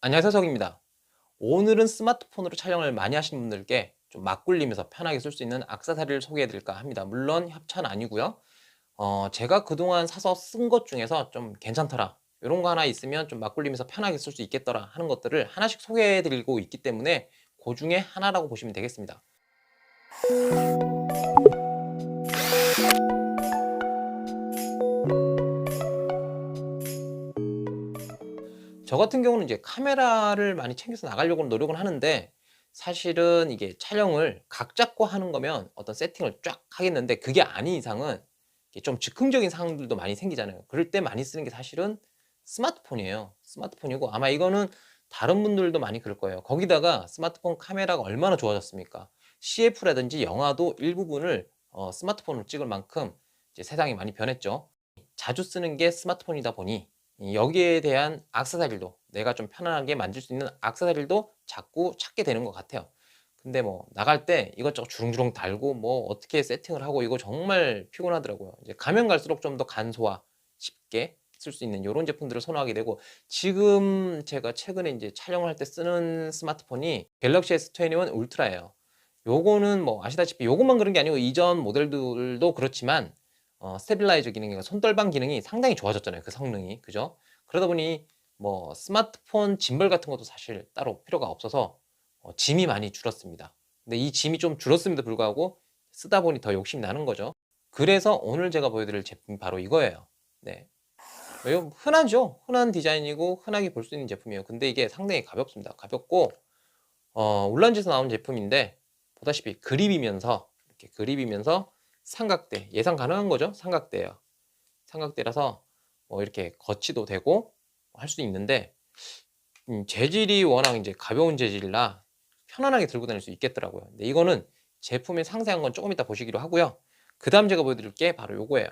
안녕하세요 석입니다. 오늘은 스마트폰으로 촬영을 많이 하시는 분들께 좀 막굴리면서 편하게 쓸 수 있는 악세사리를 소개해 드릴까 합니다. 물론 협찬 아니고요. 어, 제가 그동안 사서 쓴 것 중에서 좀 괜찮더라. 이런 거 하나 있으면 좀 막굴리면서 편하게 쓸 수 있겠더라 하는 것들을 하나씩 소개해 드리고 있기 때문에 그 중에 하나라고 보시면 되겠습니다 저 같은 경우는 이제 카메라를 많이 챙겨서 나가려고 노력은 하는데 사실은 이게 촬영을 각 잡고 하는 거면 어떤 세팅을 쫙 하겠는데 그게 아닌 이상은 좀 즉흥적인 상황들도 많이 생기잖아요. 그럴 때 많이 쓰는 게 사실은 스마트폰이에요. 스마트폰이고 아마 이거는 다른 분들도 많이 그럴 거예요. 거기다가 스마트폰 카메라가 얼마나 좋아졌습니까? CF라든지 영화도 일부분을 어, 스마트폰으로 찍을 만큼 세상이 많이 변했죠. 자주 쓰는 게 스마트폰이다 보니 여기에 대한 악세사리도 내가 좀 편안하게 만들 수 있는 악세사리도 자꾸 찾게 되는 것 같아요. 근데 뭐 나갈 때 이것저것 주렁주렁 달고 뭐 어떻게 세팅을 하고 이거 정말 피곤하더라고요. 이제 가면 갈수록 좀 더 간소화 쉽게 쓸 수 있는 이런 제품들을 선호하게 되고 지금 제가 최근에 이제 촬영을 할 때 쓰는 스마트폰이 갤럭시 S21 울트라예요. 요거는 뭐 아시다시피 요것만 그런 게 아니고 이전 모델들도 그렇지만 어, 스테빌라이저 기능이 손떨방 기능이 상당히 좋아졌잖아요. 그 성능이 그죠? 그러다 보니 뭐 스마트폰 짐벌 같은 것도 사실 따로 필요가 없어서 어, 짐이 많이 줄었습니다. 근데 이 짐이 좀 줄었음에도 불구하고 쓰다 보니 더 욕심이 나는 거죠. 그래서 오늘 제가 보여드릴 제품이 바로 이거예요. 네. 이거 흔하죠? 흔한 디자인이고 흔하게 볼 수 있는 제품이에요. 근데 이게 상당히 가볍습니다. 가볍고 어, 울란지에서 나온 제품인데 보다시피 그립이면서 이렇게 그립이면서 삼각대 예상 가능한 거죠? 삼각대예요. 삼각대라서 뭐 이렇게 거치도 되고 할 수 있는데 음, 재질이 워낙 이제 가벼운 재질이라 편안하게 들고 다닐 수 있겠더라고요. 근데 이거는 제품의 상세한 건 조금 이따 보시기로 하고요. 그 다음 제가 보여드릴 게 바로 요거예요.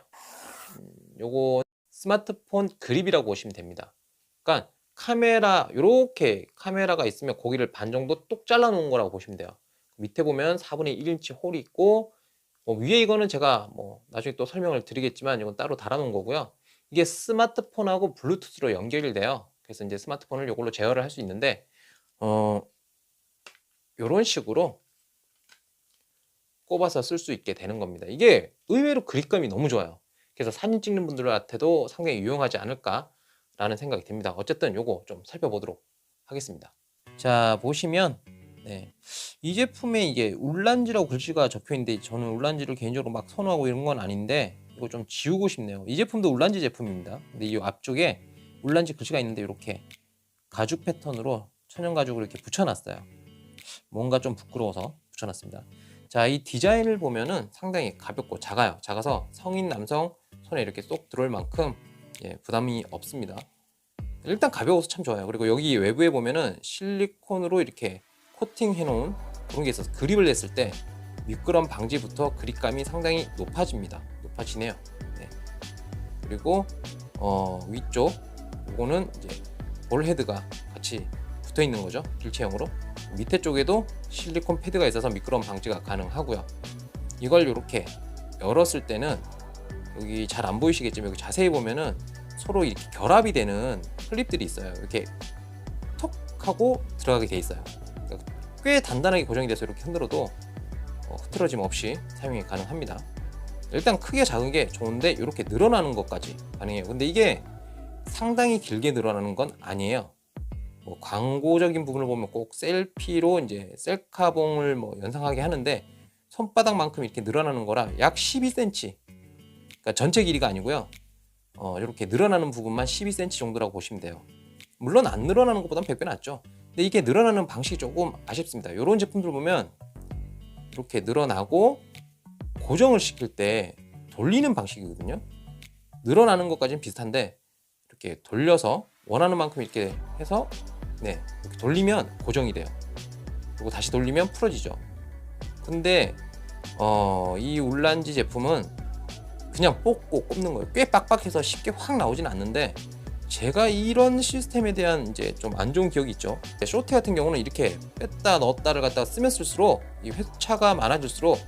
음, 요거 스마트폰 그립이라고 보시면 됩니다. 그러니까 카메라 이렇게 카메라가 있으면 고기를 반 정도 똑 잘라 놓은 거라고 보시면 돼요. 밑에 보면 4분의 1인치 홀이 있고 뭐 위에 이거는 제가 뭐 나중에 또 설명을 드리겠지만 이건 따로 달아놓은 거고요. 이게 스마트폰하고 블루투스로 연결이 돼요. 그래서 이제 스마트폰을 이걸로 제어를 할 수 있는데 어 이런 식으로 꼽아서 쓸 수 있게 되는 겁니다. 이게 의외로 그립감이 너무 좋아요. 그래서 사진 찍는 분들한테도 상당히 유용하지 않을까라는 생각이 듭니다. 어쨌든 요거 좀 살펴보도록 하겠습니다. 자 보시면 네. 이 제품에 이게 울란지라고 글씨가 적혀 있는데 저는 울란지를 개인적으로 막 선호하고 이런 건 아닌데 이거 좀 지우고 싶네요. 이 제품도 울란지 제품입니다. 근데 이 앞쪽에 울란지 글씨가 있는데 이렇게 가죽 패턴으로 천연 가죽을 이렇게 붙여놨어요. 뭔가 좀 부끄러워서 붙여놨습니다. 자, 이 디자인을 보면은 상당히 가볍고 작아요. 작아서 성인 남성 손에 이렇게 쏙 들어올 만큼 예, 부담이 없습니다. 일단 가벼워서 참 좋아요. 그리고 여기 외부에 보면은 실리콘으로 이렇게 코팅해 놓은 그런 게 있어서 그립을 냈을 때 미끄럼 방지부터 그립감이 상당히 높아집니다. 높아지네요. 네. 그리고 어, 위쪽 이거는 이제 볼 헤드가 같이 붙어 있는 거죠. 길체형으로. 밑에 쪽에도 실리콘 패드가 있어서 미끄럼 방지가 가능하고요. 이걸 이렇게 열었을 때는 여기 잘 안 보이시겠지만 여기 자세히 보면은 서로 이렇게 결합이 되는 클립들이 있어요. 이렇게 톡 하고 들어가게 돼 있어요. 꽤 단단하게 고정이 돼서 이렇게 흔들어도 어, 흐트러짐 없이 사용이 가능합니다. 일단 크게 작은 게 좋은데 이렇게 늘어나는 것까지 가능해요. 근데 이게 상당히 길게 늘어나는 건 아니에요. 뭐 광고적인 부분을 보면 꼭 셀피로 이제 셀카봉을 뭐 연상하게 하는데 손바닥만큼 이렇게 늘어나는 거라 약 12cm. 그러니까 전체 길이가 아니고요. 어, 이렇게 늘어나는 부분만 12cm 정도라고 보시면 돼요. 물론 안 늘어나는 것보단 100배 낫죠. 근데 이게 늘어나는 방식이 조금 아쉽습니다. 이런 제품들 보면 이렇게 늘어나고 고정을 시킬 때 돌리는 방식이거든요. 늘어나는 것까지는 비슷한데 이렇게 돌려서 원하는 만큼 이렇게 해서 네 이렇게 돌리면 고정이 돼요. 그리고 다시 돌리면 풀어지죠. 근데 어, 이 울란지 제품은 그냥 뽑고 꼽는 거예요. 꽤 빡빡해서 쉽게 확 나오진 않는데 제가 이런 시스템에 대한 이제 좀 안 좋은 기억이 있죠. 쇼트 같은 경우는 이렇게 뺐다 넣었다를 갖다가 쓰면 쓸수록 이 회차가 많아질수록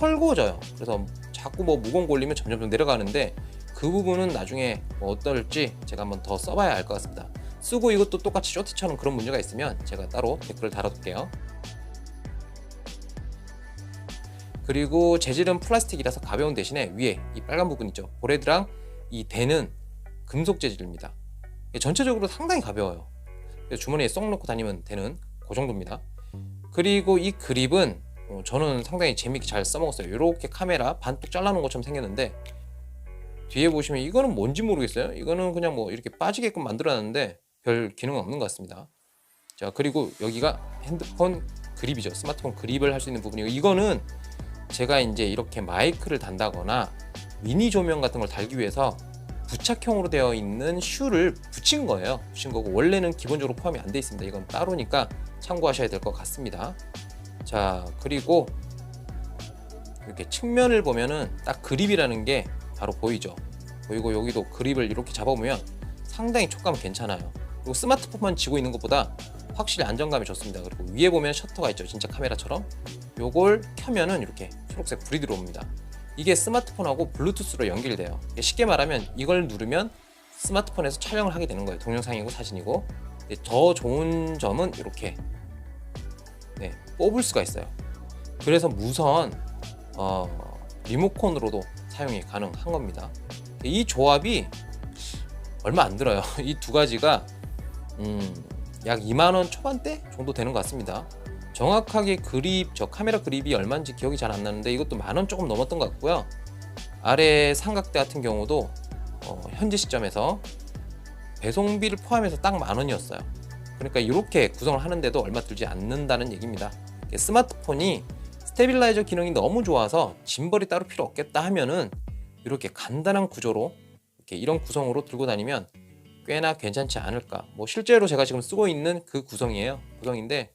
헐거워져요. 그래서 자꾸 뭐거 올리면 점점 좀 내려가는데 그 부분은 나중에 뭐 어떨지 제가 한번 더 써봐야 알 것 같습니다. 쓰고 이것도 똑같이 쇼트처럼 그런 문제가 있으면 제가 따로 댓글을 달아둘게요. 그리고 재질은 플라스틱이라서 가벼운 대신에 위에 이 빨간 부분 있죠. 보레드랑 이 대는 금속 재질입니다. 전체적으로 상당히 가벼워요. 주머니에 쏙 넣고 다니면 되는 그 정도입니다. 그리고 이 그립은 어, 저는 상당히 재밌게 잘 써먹었어요. 이렇게 카메라 반뚝 잘라놓은 것처럼 생겼는데 뒤에 보시면 이거는 뭔지 모르겠어요. 이거는 그냥 뭐 이렇게 빠지게끔 만들어놨는데 별 기능은 없는 것 같습니다. 자 그리고 여기가 핸드폰 그립이죠. 스마트폰 그립을 할 수 있는 부분이고 이거는 제가 이제 이렇게 마이크를 단다거나 미니 조명 같은 걸 달기 위해서 부착형으로 되어 있는 슈를 붙인 거예요. 붙인 거고 원래는 기본적으로 포함이 안 돼 있습니다. 이건 따로니까 참고하셔야 될 것 같습니다. 자 그리고 이렇게 측면을 보면은 딱 그립이라는 게 바로 보이죠. 보이고 여기도 그립을 이렇게 잡아보면 상당히 촉감이 괜찮아요. 그리고 스마트폰만 쥐고 있는 것보다 확실히 안정감이 좋습니다. 그리고 위에 보면 셔터가 있죠. 진짜 카메라처럼. 요걸 켜면은 이렇게 초록색 불이 들어옵니다. 이게 스마트폰하고 블루투스로 연결돼요. 쉽게 말하면 이걸 누르면 스마트폰에서 촬영을 하게 되는 거예요. 동영상이고 사진이고. 더 좋은 점은 이렇게 네, 뽑을 수가 있어요. 그래서 무선 어, 리모컨으로도 사용이 가능한 겁니다. 이 조합이 얼마 안 들어요. 이 두 가지가 음, 약 2만 원 초반대 정도 되는 것 같습니다. 정확하게 그립 저 카메라 그립이 얼마인지 기억이 잘 안 나는데 이것도 만 원 조금 넘었던 것 같고요. 아래 삼각대 같은 경우도 어, 현재 시점에서 배송비를 포함해서 딱 만 원이었어요. 그러니까 이렇게 구성을 하는데도 얼마 들지 않는다는 얘기입니다. 스마트폰이 스테빌라이저 기능이 너무 좋아서 짐벌이 따로 필요 없겠다 하면은 이렇게 간단한 구조로 이렇게 이런 구성으로 들고 다니면 꽤나 괜찮지 않을까. 뭐 실제로 제가 지금 쓰고 있는 그 구성이에요. 구성인데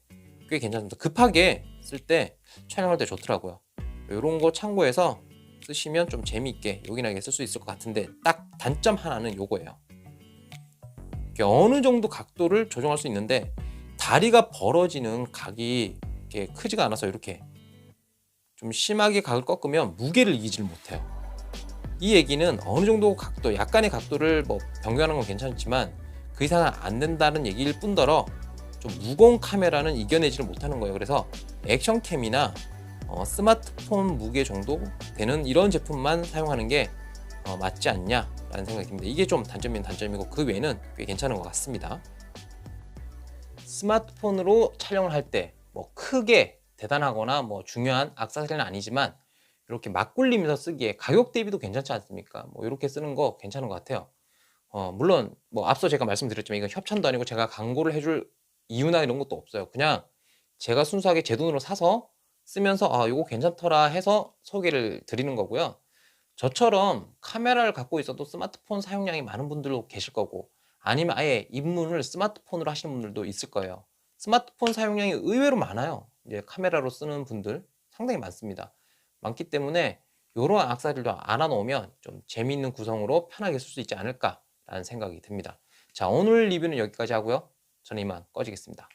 꽤 괜찮습니다. 급하게 쓸 때 촬영할 때 좋더라고요. 이런 거 참고해서 쓰시면 좀 재미있게 요긴하게 쓸 수 있을 것 같은데 딱 단점 하나는 요거예요. 어느 정도 각도를 조정할 수 있는데 다리가 벌어지는 각이 이렇게 크지가 않아서 이렇게 좀 심하게 각을 꺾으면 무게를 이기질 못해요. 이 얘기는 어느 정도 각도, 약간의 각도를 뭐 변경하는 건 괜찮지만 그 이상은 안 된다는 얘기일 뿐더러 좀 무거운 카메라는 이겨내지를 못하는 거예요. 그래서 액션캠이나 어, 스마트폰 무게 정도 되는 이런 제품만 사용하는 게 어, 맞지 않냐라는 생각이 듭니다. 이게 좀 단점인 단점이고 그 외에는 꽤 괜찮은 것 같습니다. 스마트폰으로 촬영을 할 때 뭐 크게 대단하거나 뭐 중요한 악세사리는 아니지만 이렇게 막 굴리면서 쓰기에 가격 대비도 괜찮지 않습니까? 뭐 이렇게 쓰는 거 괜찮은 것 같아요. 어, 물론 뭐 앞서 제가 말씀드렸지만 이건 협찬도 아니고 제가 광고를 해줄 이유나 이런 것도 없어요. 그냥 제가 순수하게 제 돈으로 사서 쓰면서 아 이거 괜찮더라 해서 소개를 드리는 거고요. 저처럼 카메라를 갖고 있어도 스마트폰 사용량이 많은 분들도 계실 거고 아니면 아예 입문을 스마트폰으로 하시는 분들도 있을 거예요. 스마트폰 사용량이 의외로 많아요. 이제 카메라로 쓰는 분들 상당히 많습니다. 많기 때문에 이러한 악사들도 알아놓으면 좀 재미있는 구성으로 편하게 쓸 수 있지 않을까라는 생각이 듭니다. 자 오늘 리뷰는 여기까지 하고요. 저는 이만 꺼지겠습니다.